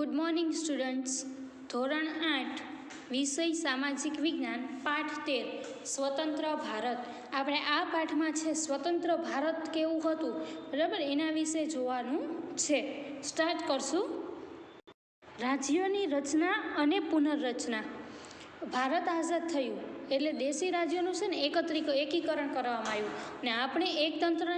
Good morning students ધોરણ આઠ, વિષય સામાજિક વિજ્ઞાન, પાઠ તેર, સ્વતંત્ર ભારત. આપણે આ પાઠમાં છે, સ્વતંત્ર ભારત કેવું હતું? બરાબર? એના વિશે જોવાનું છે. સ્ટાર્ટ કરશું. રાજ્યોની રચના અને પુનર્રચના ભારત આઝાદ થયું. એટલે દેશી રાજ્યોનું છે ને એકત્રિક એકીકરણ કરવામાં આવ્યું. ને આપણે એક તંત્ર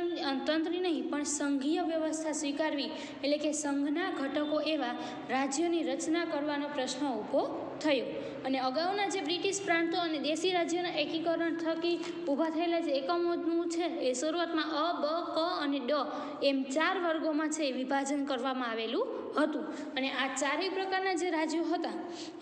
તંત્રી નહીં, પણ સંઘીય વ્યવસ્થા સ્વીકારવી, એટલે કે સંઘના ઘટકો એવા રાજ્યોની રચના કરવાનો પ્રશ્ન ઊભો થયો. અને અગાઉના જે બ્રિટિશ પ્રાંતો અને દેશી રાજ્યોના એકીકરણ થકી ઊભા થયેલા જે એકમોનું છે, એ શરૂઆતમાં અ, બ, ક અને ડ એમ ચાર વર્ગોમાં છે, એ વિભાજન કરવામાં આવેલું હતું. અને આ ચારેય પ્રકારના જે રાજ્યો હતા,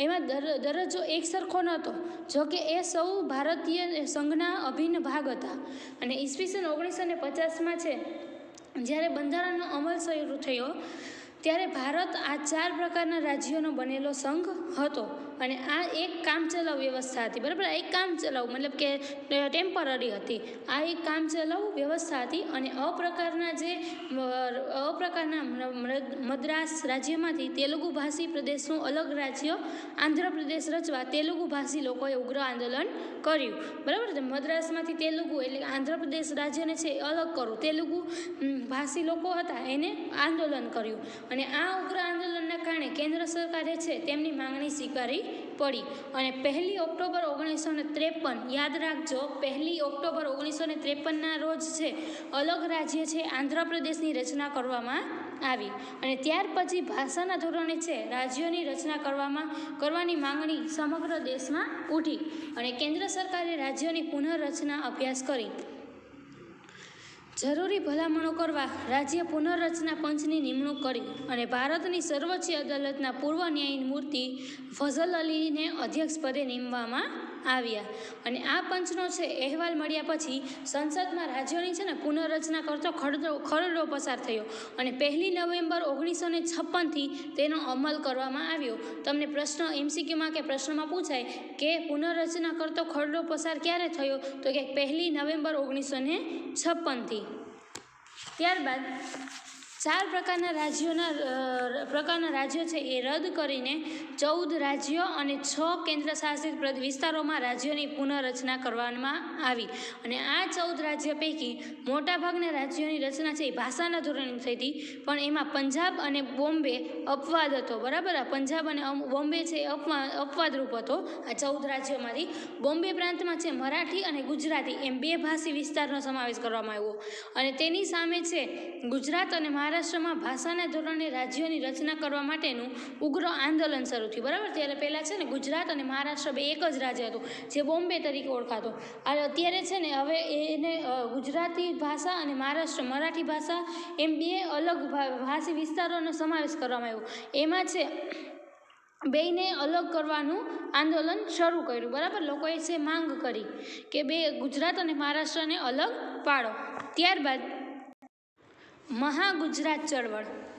એમાં દર, દરજ્જો એક સરખો નહોતો, જોકે એ સૌ ભારતીય સંઘના અભિન્ન ભાગ હતા. અને ઈસવીસન ઓગણીસો ને પચાસમાં છે, જ્યારે બંધારણનો અમલ શરૂ થયો ત્યારે ભારત આ ચાર પ્રકારના રાજ્યોનો બનેલો સંઘ હતો. અને આ એક કામચલાઉ વ્યવસ્થા હતી, બરાબર? આ એક કામચલાઉ, મતલબ કે ટેમ્પરરી હતી. આ એક કામચલાઉ વ્યવસ્થા હતી અને અપ્રકારના જે અપ્રકારના મદ્રાસ રાજ્યમાંથી તેલુગુ ભાષી પ્રદેશનું અલગ રાજ્ય આંધ્રપ્રદેશ રચવા તેલુગુ ભાષી લોકોએ ઉગ્ર આંદોલન કર્યું. બરાબર? મદ્રાસમાંથી તેલુગુ એટલે આંધ્રપ્રદેશ રાજ્યને છે અલગ કરવું તેલુગુ ભાષી લોકો હતા એને આંદોલન કર્યું. અને આ ઉગ્ર આંદોલનના કારણે કેન્દ્ર સરકારે છે તેમની માંગણી સ્વીકારી પડી અને પહેલી ઓક્ટોબર ઓગણીસો ને ત્રેપન, યાદ રાખજો, પહેલી ઓક્ટોબર ઓગણીસો ને ત્રેપનના રોજ છે, અલગ રાજ્ય છે, આંધ્રપ્રદેશની રચના કરવામાં આવી અને ત્યાર પછી ભાષાના ધોરણે છે, રાજ્યોની રચના કરવામાં કરવાની માંગણી સમગ્ર દેશમાં ઉઠી અને કેન્દ્ર સરકારે રાજ્યોની પુનઃરચના અભ્યાસ કરી. જરૂરી ભલામણો કરવા રાજ્ય પુનર્રચના પંચની નિમણૂક કરી અને ભારતની સર્વોચ્ચ અદાલતના પૂર્વ ન્યાયમૂર્તિ ફઝલ અલીને અધ્યક્ષ પદે નીમવામાં આવ્યા. અને આ પંચનો છે અહેવાલ મળ્યા પછી સંસદમાં રાજ્યોની છે ને પુનઃરચના કરતો ખરડો ખરડો પસાર થયો. અને પહેલી નવેમ્બર ઓગણીસો ને છપ્પનથી તેનો અમલ કરવામાં આવ્યો. તમને પ્રશ્ન એમસીક્યુમાં કે પ્રશ્નમાં પૂછાય કે પુનઃરચના કરતો ખરડો પસાર ક્યારે થયો? તો કે પહેલી નવેમ્બર ઓગણીસો ને છપ્પનથી. ત્યારબાદ ચાર પ્રકારના રાજ્યોના પ્રકારના રાજ્યો છે એ રદ કરીને ચૌદ રાજ્યો અને છ કેન્દ્ર શાસિત વિસ્તારોમાં રાજ્યોની પુનઃરચના કરવામાં આવી. અને આ ચૌદ રાજ્ય પૈકી મોટાભાગના રાજ્યોની રચના છે એ ભાષાના ધોરણે થઈ હતી. પણ એમાં પંજાબ અને બોમ્બે અપવાદ હતો. બરાબર? આ પંજાબ અને બોમ્બે છે એ અપવા, અપવાદરૂપ હતો આ ચૌદ રાજ્યોમાંથી. બોમ્બે પ્રાંતમાં છે મરાઠી અને ગુજરાતી. એમ બે ભાષી વિસ્તારનો સમાવેશ કરવામાં આવ્યો. અને તેની સામે છે ગુજરાત અને મહારાષ્ટ્રમાં ભાષાના ધોરણે રાજ્યોની રચના કરવા માટેનું ઉગ્ર આંદોલન શરૂ થયું. બરાબર? ત્યારે પહેલાં છે ને ગુજરાત અને મહારાષ્ટ્ર બે એક જ રાજ્ય હતું, જે બોમ્બે તરીકે ઓળખાતો. અત્યારે છે ને હવે એને ગુજરાતી ભાષા અને મહારાષ્ટ્ર મરાઠી ભાષા એમ બે અલગ ભાષી વિસ્તારોનો સમાવેશ કરવામાં આવ્યો. એમાં છે, બેયને અલગ કરવાનું આંદોલન શરૂ કર્યું. બરાબર? લોકોએ છે માંગ કરી કે બે ગુજરાત અને મહારાષ્ટ્રને અલગ પાડો. ત્યારબાદ મહાગુજરાત ચળવળ.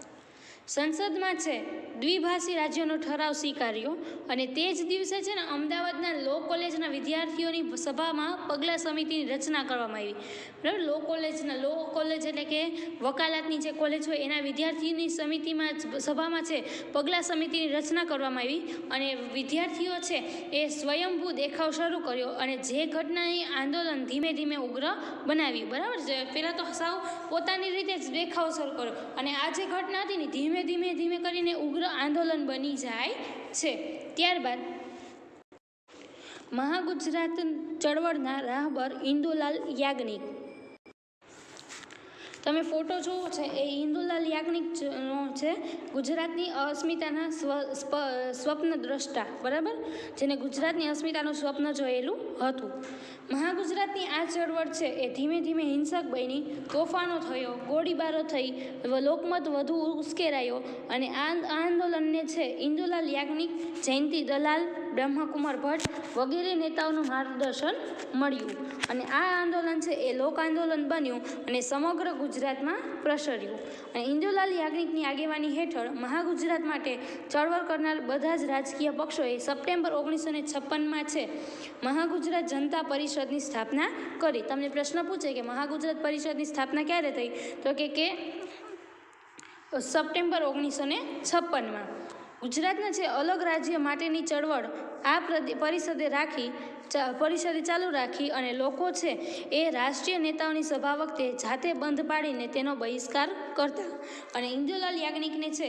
સંસદમાં છે. દ્વિભાષી રાજ્યોનો ઠરાવ સ્વીકાર્યો અને તે જ દિવસે છે ને અમદાવાદના લો કોલેજના વિદ્યાર્થીઓની સભામાં પગલા સમિતિની રચના કરવામાં આવી. બરાબર? લો કોલેજના, લો કોલેજ એટલે કે વકાલાતની જે કોલેજ હોય એના વિદ્યાર્થીની સમિતિમાં સભામાં છે પગલા સમિતિની રચના કરવામાં આવી અને વિદ્યાર્થીઓ છે એ સ્વયંભૂ દેખાવ શરૂ કર્યો અને જે ઘટનાની આંદોલન ધીમે ધીમે ઉગ્ર બનાવ્યું. બરાબર? પહેલાં તો સાવ પોતાની રીતે જ દેખાવ શરૂ કર્યો અને આ જે ઘટના હતી ને ધીમે ધીમે ધીમે ધીમે કરીને ઉગ્ર આંદોલન બની જાય છે. ત્યારબાદ મહાગુજરાત ચળવળના રાહબર ઇન્દુલાલ યાજ્ઞિક તમે ફોટો જોવો છે, એ ઇન્દુલાલ યાજ્ઞિકનો છે, ગુજરાતની અસ્મિતાના સ્વ સ્વપ્ન દ્રષ્ટા, બરાબર? જેને ગુજરાતની અસ્મિતાનું સ્વપ્ન જોયેલું હતું. મહાગુજરાતની આ ચળવળ છે, એ ધીમે ધીમે હિંસક બની, તોફાનો થયો, ગોળીબારો થઈ લોકમત વધુ ઉશ્કેરાયો અને આ આંદોલનને છે ઇન્દુલાલ યાજ્ઞિક, જયંતિ દલાલ, બ્રહ્મકુમાર ભટ્ટ વગેરે નેતાઓનું માર્ગદર્શન મળ્યું. અને આ આંદોલન છે, એ લોક આંદોલન બન્યું અને સમગ્ર ગુજરાતમાં પ્રસર્યું. અને ઇન્દુલાલ યાજ્ઞિકની આગેવાની હેઠળ મહાગુજરાત માટે ચળવળ કરનાર બધા જ રાજકીય પક્ષોએ સપ્ટેમ્બર ઓગણીસો ને છપ્પનમાં છે મહાગુજરાત જનતા પરિષદની સ્થાપના કરી. તમને પ્રશ્ન પૂછે કે મહાગુજરાત પરિષદની સ્થાપના ક્યારે થઈ? તો કે કે સપ્ટેમ્બર ઓગણીસો ને છપ્પનમાં. ગુજરાતના જે અલગ રાજ્ય માટેની ચળવળ આ પરિષદે રાખી પરિષદે ચાલુ રાખી અને લોકો છે એ રાષ્ટ્રીય નેતાઓની સભા વખતે જાતે બંધ પાડીને તેનો બહિષ્કાર કરતા. અને ઇન્દુલાલ યાજ્ઞિકને છે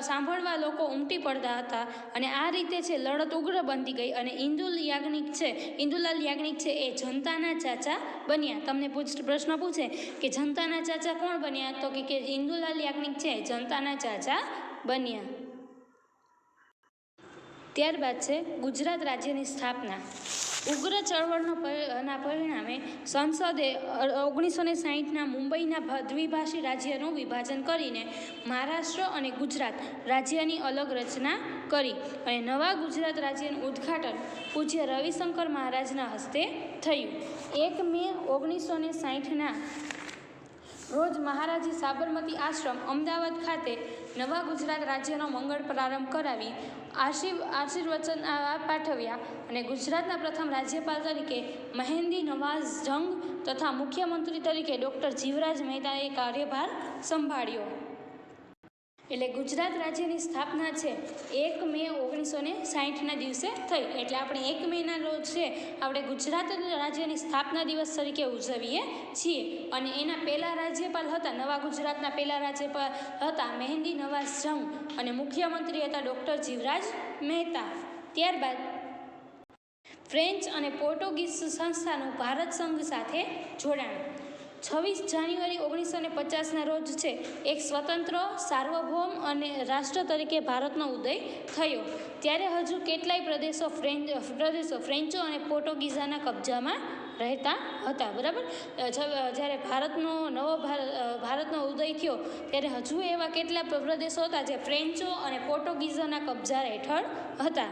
સાંભળવા લોકો ઉમટી પડતા હતા અને આ રીતે છે લડત ઉગ્ર બનતી ગઈ અને ઇન્દુલ યાજ્ઞિક છે, ઇન્દુલાલ યાજ્ઞિક છે એ જનતાના ચાચા બન્યા. તમને પ્રશ્ન પૂછે કે જનતાના ચાચા કોણ બન્યા? તો કે ઇન્દુલાલ યાજ્ઞિક છે જનતાના ચાચા બન્યા. ત્યારબાદ છે ગુજરાત રાજ્યની સ્થાપના. ઉગ્ર ચળવળનો ના પરિણામે સંસદે ઓગણીસો ને સાહીઠના મુંબઈના દ્વિભાષી રાજ્યનું વિભાજન કરીને મહારાષ્ટ્ર અને ગુજરાત રાજ્યની અલગ રચના કરી અને નવા ગુજરાત રાજ્યનું ઉદ્ઘાટન પૂજ્ય રવિશંકર મહારાજના હસ્તે થયું. એક મે ઓગણીસો ને સાહીઠના રોજ મહારાજી સાબરમતી આશ્રમ, અમદાવાદ ખાતે નવા ગુજરાત રાજ્યનો મંગળ પ્રારંભ કરાવી આશીર્વ, આશીર્વચન પાઠવ્યા અને ગુજરાતના પ્રથમ રાજ્યપાલ તરીકે મહેન્દી નવાઝ જંગ તથા મુખ્યમંત્રી તરીકે ડૉક્ટર જીવરાજ મહેતાએ કાર્યભાર સંભાળ્યો. એટલે ગુજરાત રાજ્યની સ્થાપના છે એક મે ઓગણીસો ને સાહીઠના દિવસે થઈ. એટલે આપણે એક મેના રોજ છે, આપણે ગુજરાત રાજ્યની સ્થાપના દિવસ તરીકે ઉજવીએ છીએ. અને એના પહેલાં રાજ્યપાલ હતા, નવા ગુજરાતના પહેલાં રાજ્યપાલ હતા મહેન્દી નવાઝ જંગ અને મુખ્યમંત્રી હતા ડૉક્ટર જીવરાજ મહેતા. ત્યારબાદ ફ્રેન્ચ અને પોર્ટુગીઝ સંસ્થાનું ભારત સંઘ સાથે જોડાણ. છવ્વીસ જાન્યુઆરી ઓગણીસો ને પચાસના રોજ છે, એક સ્વતંત્ર, સાર્વભૌમ અને રાષ્ટ્ર તરીકે ભારતનો ઉદય થયો. ત્યારે હજુ કેટલાય પ્રદેશો ફ્રેન્ચ, પ્રદેશો ફ્રેન્ચો અને પોર્ટુગીઝાના કબજામાં રહેતા હતા, બરાબર? જ્યારે ભારતનો, નવો ભારત ભારતનો ઉદય થયો, ત્યારે હજુ એવા કેટલા પ્રદેશો હતા જે ફ્રેન્ચો અને પોર્ટુગીઝોના કબજા હેઠળ હતા?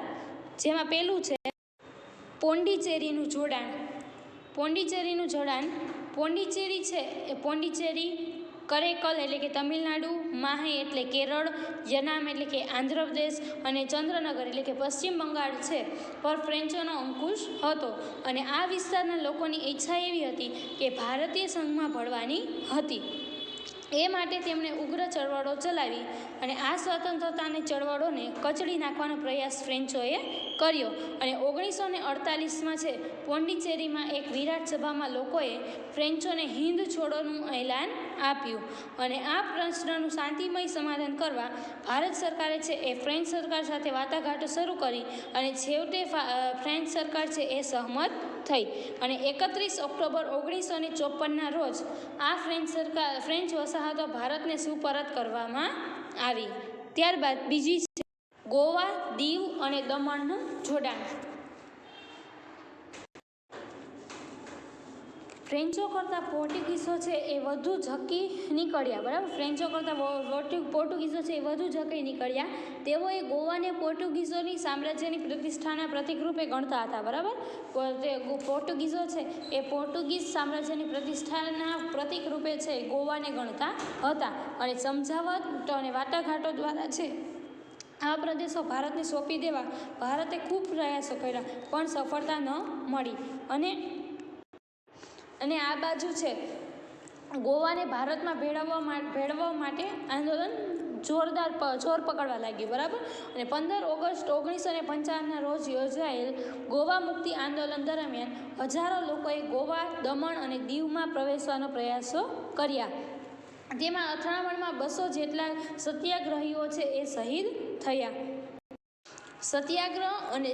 જેમાં પહેલું છે, પોંડિચેરીનું જોડાણ. પોંડિચેરીનું જોડાણ. પોંડિચેરી છે એ પોંડિચેરી, કરેકલ એટલે કે તમિલનાડુ, માહે એટલે કેરળ યનામ એટલે કે આંધ્રપ્રદેશ અને ચંદ્રનગર એટલે કે પશ્ચિમ બંગાળ છે, પર ફ્રેન્ચોનો અંકુશ હતો. અને આ વિસ્તારના લોકોની ઈચ્છા એવી હતી કે ભારતીય સંઘમાં ભળવાની હતી. એ માટે તેમણે ઉગ્ર ચળવળો ચલાવી અને આ સ્વતંત્રતાની ચળવળોને કચડી નાખવાનો પ્રયાસ ફ્રેન્ચોએ કર્યો. અને ઓગણીસો ને અડતાલીસમાં છે, પોંડિચેરીમાં એક વિરાટ સભામાં લોકોએ ફ્રેન્ચોને હિન્દ છોડોનું એલાન આપ્યું. અને આ પ્રશ્નનું શાંતિમય સમાધાન કરવા ભારત સરકારે છે એ ફ્રેન્ચ સરકાર સાથે વાટાઘાટો શરૂ કરી અને છેવટે ફ્રેન્ચ સરકાર છે એ સહમત થઈ અને એકત્રીસ ઓક્ટોબર ઓગણીસો ને ચોપનના રોજ આ ફ્રેન્ચ સરકાર ફ્રેન્ચ વસાહતો ભારતને સુપરત કરવામાં આવી. ત્યારબાદ બીજી છે ગોવા, દીવ અને દમણનું જોડાણ. ફ્રેન્ચો કરતાં પોર્ટુગીઝો છે એ વધુ ઝકી નીકળ્યા, બરાબર? ફ્રેન્ચો કરતાં પોર્ટુગીઝો છે એ વધુ ઝકી નીકળ્યા. તેઓએ ગોવાને પોર્ટુગીઝોની સામ્રાજ્યની પ્રતિષ્ઠાના પ્રતિકરૂપે ગણતા હતા, બરાબર? પોર્ટુગીઝો છે એ પોર્ટુગીઝ સામ્રાજ્યની પ્રતિષ્ઠાના પ્રતિકરૂપે છે ગોવાને ગણતા હતા. અને સમજાવટ અને વાટાઘાટો દ્વારા છે આ પ્રદેશો ભારતને સોંપી દેવા ભારતે ખૂબ પ્રયાસો કર્યા, પણ સફળતા ન મળી. અને અને આ બાજુ છે, ગોવાને ભારતમાં ભેળવવા ભેળવવા માટે આંદોલન જોરદાર જોર પકડવા લાગ્યું, બરાબર? અને પંદર ઓગસ્ટ ઓગણીસો ને પંચાવનના રોજ યોજાયેલ ગોવા મુક્તિ આંદોલન દરમિયાન હજારો લોકોએ ગોવા દમણ અને દીવમાં પ્રવેશવાનો પ્રયાસો કર્યા. તેમાં અથડામણમાં બસો જેટલા સત્યાગ્રહીઓ છે એ શહીદ થયા. સત્યાગ્રહ અને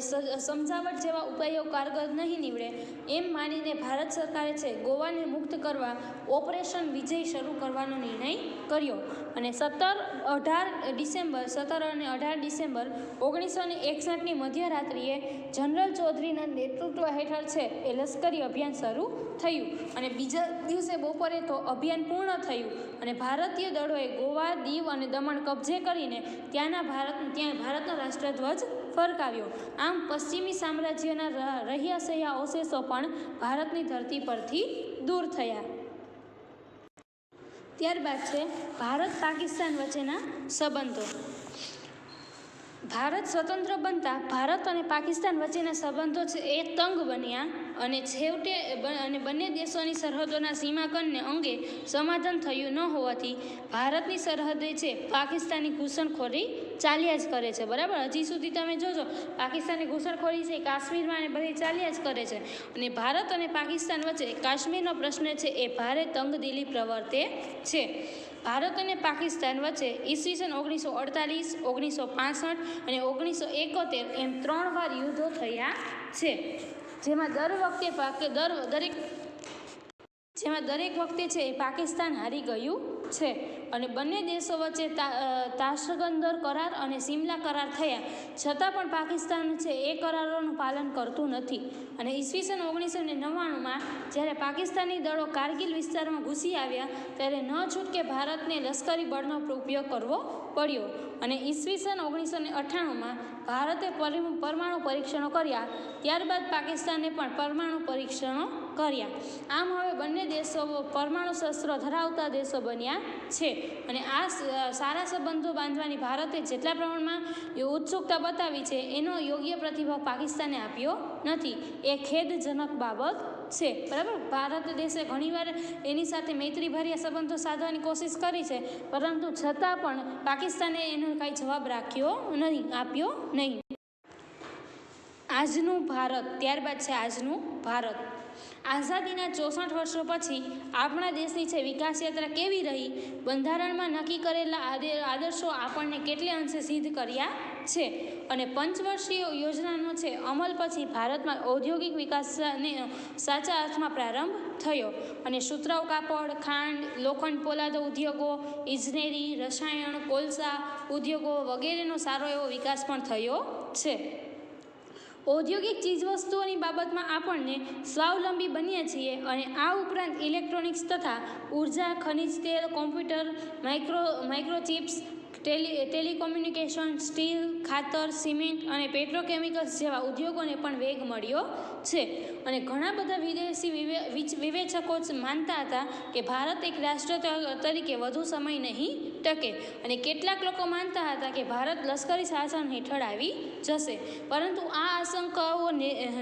સમજાવટ જેવા ઉપાયો કારગર નહીં નીવડે. એમ માનીને ભારત સરકારે છે, ગોવાને મુક્ત કરવા ઓપરેશન વિજય શરૂ કરવાનો નિર્ણય કર્યો. અને સત્તર, અઢાર ડિસેમ્બર, સત્તર અને અઢાર ડિસેમ્બર ઓગણીસો ને એકસઠની મધ્યરાત્રિએ જનરલ ચૌધરીના નેતૃત્વ હેઠળ છે એ લશ્કરી અભિયાન શરૂ થયું. અને બીજા દિવસે બપોરે તો અભિયાન પૂર્ણ થયું અને ભારતીય દળોએ ગોવા, દીવ અને દમણ કબજે કરીને ત્યાંના ભારત, ત્યાં ભારતનો રાષ્ટ્રધ્વજ ફરકાવ્યો આમ પશ્ચિમી સામ્રાજ્યના રહ્યા અવશેષો પણ ભારતની ધરતી પરથી દૂર થયા. ત્યારબાદ છે ભારત પાકિસ્તાન વચ્ચેના સંબંધો. ભારત સ્વતંત્ર બનતા ભારત અને પાકિસ્તાન વચ્ચેના સંબંધો છે એ તંગ બન્યા. અને છેવટે અને બંને દેશોની સરહદોના સીમાકનને અંગે સમાધાન થયું ન હોવાથી ભારતની સરહદે છે પાકિસ્તાની ઘૂસણખોરી ચાલ્યા જ કરે છે. બરાબર? હજી સુધી તમે જોજો પાકિસ્તાની ઘૂસણખોરી છે, કાશ્મીરમાં અને બધી ચાલ્યા જ કરે છે. અને ભારત અને પાકિસ્તાન વચ્ચે કાશ્મીરનો પ્રશ્ન છે, એ ભારે તંગદિલી પ્રવર્તે છે. ભારત અને પાકિસ્તાન વચ્ચે ઈસવીસન ઓગણીસો અડતાલીસ, ઓગણીસો પાસઠ અને ઓગણીસો એકોતેર એમ ત્રણ વાર યુદ્ધો થયા છે. જેમાં દર વખતે પાક દર દરેક જેમાં દરેક વખતે છે એ પાકિસ્તાન હારી ગયું છે. અને બંને દેશો વચ્ચે તાશગંદર કરાર અને સિમલા કરાર થયા. છતાં પણ પાકિસ્તાન છે એ કરારોનું પાલન કરતું નથી. અને ઈસવીસન ઓગણીસો ને નવ્વાણુંમાં જ્યારે પાકિસ્તાની દળો કારગિલ વિસ્તારમાં ઘૂસી આવ્યા, ત્યારે ન છૂટકે ભારતને લશ્કરી બળનો ઉપયોગ કરવો પડ્યો. અને ઈસવીસન ઓગણીસો ને અઠ્ઠાણુંમાં ભારતે પરમાણુ પરીક્ષણો કર્યા. ત્યારબાદ પાકિસ્તાને પણ પરમાણુ પરીક્ષણો કર્યા. આમ હવે બંને દેશો પરમાણુ શસ્ત્રો ધરાવતા દેશો બન્યા છે. અને આ સારા સંબંધો બાંધવાની ભારતે જેટલા પ્રમાણમાં ઉત્સુકતા બતાવી છે, એનો યોગ્ય પ્રતિભાવ પાકિસ્તાને આપ્યો નથી. એ ખેદજનક બાબત છે. બરાબર? ભારત દેશે ઘણીવાર એની સાથે મૈત્રીભર્યા સંબંધો સાધવાની કોશિશ કરી છે, પરંતુ છતાં પણ પાકિસ્તાને એનો કાંઈ જવાબ રાખ્યો નહીં, આપ્યો નહીં. આજનું ભારત, ત્યારબાદ છે આજનું ભારત. આઝાદીના ચોસઠ વર્ષો પછી આપણા દેશની છે વિકાસ યાત્રા કેવી રહી? બંધારણમાં નક્કી કરેલા આદર્શો આપણને કેટલે અંશે સિદ્ધ કર્યા છે? અને પંચવર્ષીય યોજનાનો છે અમલ પછી ભારતમાં ઔદ્યોગિક વિકાસને સાચા અર્થમાં પ્રારંભ થયો. અને સુતરાઉ કાપડ, ખાંડ, લોખંડ પોલાદ ઉદ્યોગો, ઇજનેરી, રસાયણ, કોલસા ઉદ્યોગો વગેરેનો સારો એવો વિકાસ પણ થયો છે. ઔદ્યોગિક ચીજવસ્તુઓની બાબતમાં આપણને સ્વાવલંબી બનીએ છીએ અને આ ઉપરાંત ઇલેક્ટ્રોનિક્સ તથા ઊર્જા, ખનિજ તેલ, computer, micro, microchips tele, telecommunication, steel, ખાતર, સિમેન્ટ અને પેટ્રોકેમિકલ્સ જેવા ઉદ્યોગોને પણ વેગ મળ્યો છે. અને ઘણા બધા વિદેશી વિવે, વિચ- વિવેચકો માનતા હતા કે ભારત એક રાષ્ટ્ર તરીકે વધુ સમય નહીં ટકે. અને કેટલાક લોકો માનતા હતા કે ભારત લશ્કરી શાસન હેઠળ આવી જશે. પરંતુ આ આશંકાઓ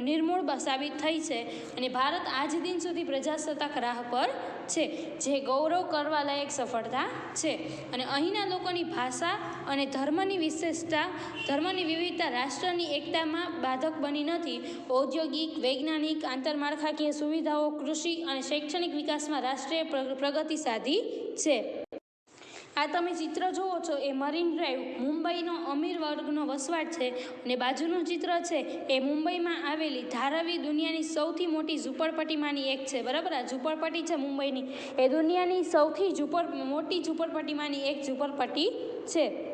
નિર્મૂળ સાબિત થઈ છે. અને ભારત આજ દિન સુધી પ્રજાસત્તાક રાહ પર છે, જે ગૌરવ કરવા લાયક સફળતા છે. અને અહીંના લોકોની ભાષા અને ધર્મની વિશેષતા, ધર્મની વિવિધતા રાષ્ટ્રની એકતામાં બાધક બની નથી. ઔદ્યોગિક, વૈજ્ઞાનિક, આંતરમાળખાકીય સુવિધાઓ, કૃષિ અને શૈક્ષણિક વિકાસમાં રાષ્ટ્રીય પ્રગતિ સાધી છે. આ તમે ચિત્ર જુઓ છો, એ મરીન ડ્રાઈવ. મુંબઈનો અમીર વર્ગનો વસવાટ છે અને બાજુનું ચિત્ર છે, એ મુંબઈમાં આવેલી ધારાવી દુનિયાની સૌથી મોટી ઝૂંપડપટ્ટીમાંની એક છે. બરાબર? આ ઝૂંપડપટ્ટી છે મુંબઈની. એ દુનિયાની સૌથી ઝૂંપડ, મોટી ઝૂંપડપટ્ટીમાંની એક ઝૂંપડપટ્ટી છે.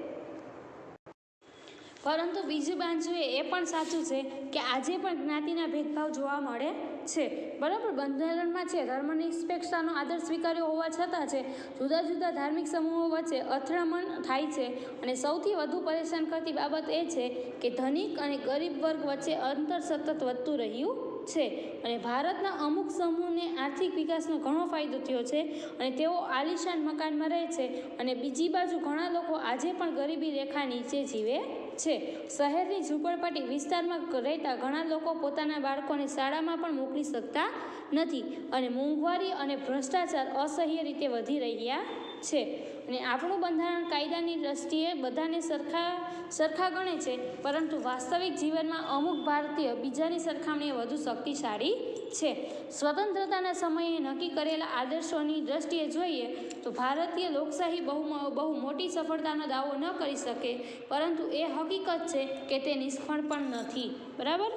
પરંતુ બીજી બાજુએ એ પણ સાચું છે કે આજે પણ જ્ઞાતિના ભેદભાવ જોવા મળે છે. બરાબર? બંધારણમાં છે, ધર્મનિરપેક્ષતાનો આદર સ્વીકાર્યો હોવા છતાં છે, જુદા જુદા ધાર્મિક સમૂહો વચ્ચે અથડામણ થાય છે અને સૌથી વધુ પરેશાન કરતી બાબત એ છે કે ધનિક અને ગરીબ વર્ગ વચ્ચે અંતર સતત વધતું રહ્યું છે અને ભારતના અમુક સમૂહને આર્થિક વિકાસનો ઘણો ફાયદો થયો છે અને તેઓ આલિશાન મકાનમાં રહે છે અને બીજી બાજુ ઘણા લોકો આજે પણ ગરીબી રેખા નીચે જીવે છે. શહેરની ઝૂંપડપટ્ટી વિસ્તારમાં રહેતા ઘણા લોકો પોતાના બાળકોને શાળામાં પણ મોકલી શકતા નથી અને મોંઘવારી અને ભ્રષ્ટાચાર અસહ્ય રીતે વધી રહ્યા છે. અને આપણું બંધારણ કાયદાની દ્રષ્ટિએ બધાને સરખા સરખા ગણે છે, પરંતુ વાસ્તવિક જીવનમાં અમુક ભારતીય બીજાની સરખામણીએ વધુ શક્તિશાળી છે. સ્વતંત્રતાના સમયે નક્કી કરેલા આદર્શોની દ્રષ્ટિએ જોઈએ તો ભારતીય લોકશાહી બહુ બહુ મોટી સફળતાનો દાવો ન કરી શકે, પરંતુ એ હકીકત છે કે તે નિષ્ફળ પણ નથી. બરાબર?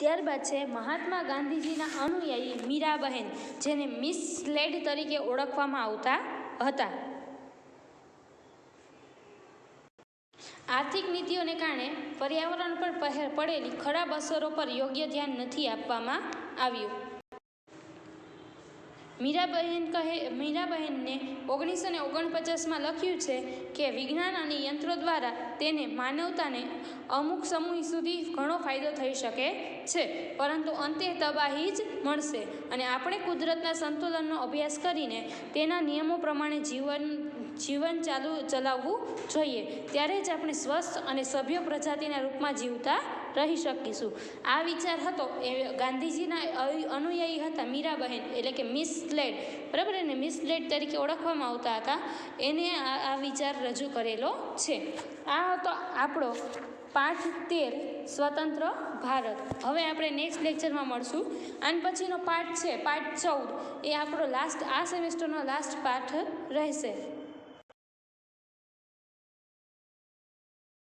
ત્યારબાદ છે મહાત્મા ગાંધીજીના અનુયાયી મીરાબહેન, જેને મિસ લેડ તરીકે ઓળખવામાં આવતા હતા. આર્થિક નીતિઓને કારણે પર્યાવરણ પર પડેલી ખરાબ અસરો પર યોગ્ય ધ્યાન નથી આપવામાં આવ્યું. મીરાબહેન કહે, મીરાબહેનને ઓગણીસો ને ઓગણપચાસમાં લખ્યું છે કે વિજ્ઞાન અને યંત્રો દ્વારા તેને માનવતાને અમુક સમૂહ સુધી ઘણો ફાયદો થઈ શકે છે, પરંતુ અંતે તબાહી જ મળશે. અને આપણે કુદરતના સંતુલનનો અભ્યાસ કરીને તેના નિયમો પ્રમાણે જીવન જીવન ચાલુ ચલાવવું જોઈએ. ત્યારે જ આપણે સ્વસ્થ અને સભ્ય પ્રજાતિના રૂપમાં જીવતા રહી શકીશું. આ વિચાર હતો એ ગાંધીજીના અનુયાયી હતા મીરાબહેન, એટલે કે મિસ લેડ. બરાબર? એને મિસ લેડ તરીકે ઓળખવામાં આવતા હતા. એને આ વિચાર રજૂ કરેલો છે. આ હતો આપણો પાઠ તેર સ્વતંત્ર ભારત. હવે આપણે નેક્સ્ટ લેક્ચરમાં મળશું. આન પછીનો પાઠ છે, પાઠ ચૌદ. એ આપણો લાસ્ટ આ સેમેસ્ટરનો લાસ્ટ પાઠ રહેશે.